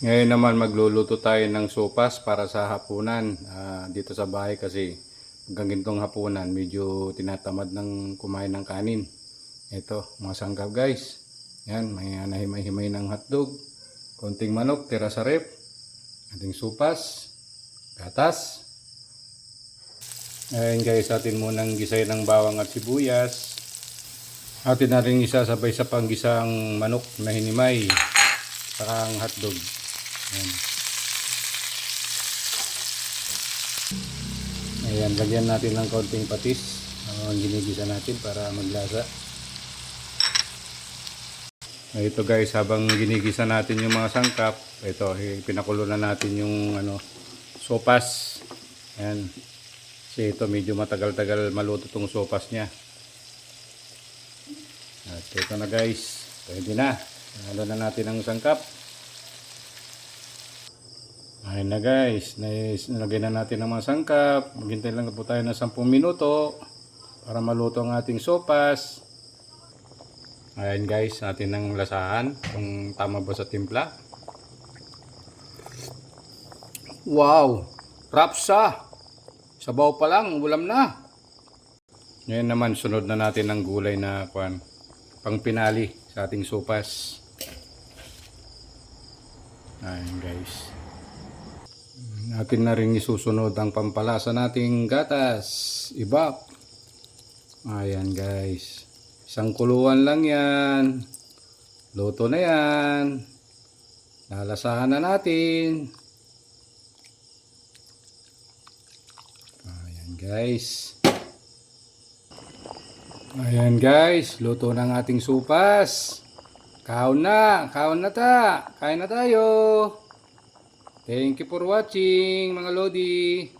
Ngayon naman magluluto tayo ng sopas para sa hapunan. Ah, dito sa bahay kasi hanggang gintong hapunan medyo tinatamad ng kumain ng kanin. Ito, mga sangkap guys. Yan, may nahimay-himay ng hotdog. Konting manok, tira sa rep. Ating sopas. Gatas. Ngayon guys, atin munang gisay ng bawang at sibuyas. Atin na rin isa sabay sa panggisang manok na hinimay. Saka ang hotdog. Ayan. Ayan, lagyan natin ng konting patis. Ang ginigisa natin para maglasa. Ito guys, habang ginigisa natin yung mga sangkap, ito, eh, pinakulo na natin yung ano, sopas. Ayan. Kasi ito, medyo matagal-tagal maluto tong sopas niya. At ito na guys, pwede na. Halo na natin ang sangkap. Ayun na guys, nilagay na natin ang mga sangkap. Maghintay lang po tayo ng 10 minuto para maluto ang ating sopas. Ayan guys, natin ng lasahan kung tama ba sa timpla. Wow! Rapsa! Sabaw pa lang, ulam na. Ngayon naman, sunod na natin ng gulay na kwan, pang pinali sa ating sopas. Ayan guys. Natin na rin isusunod ang pampalasa nating gatas. Ibap. Ayan guys. Isang kuluan lang yan. Luto na yan. Lalasahan na natin. Ayan guys. Ayan guys. Luto ng ating supas. Kaon na. Kaon na ta. Kain na tayo. Thank you for watching mga Lodi.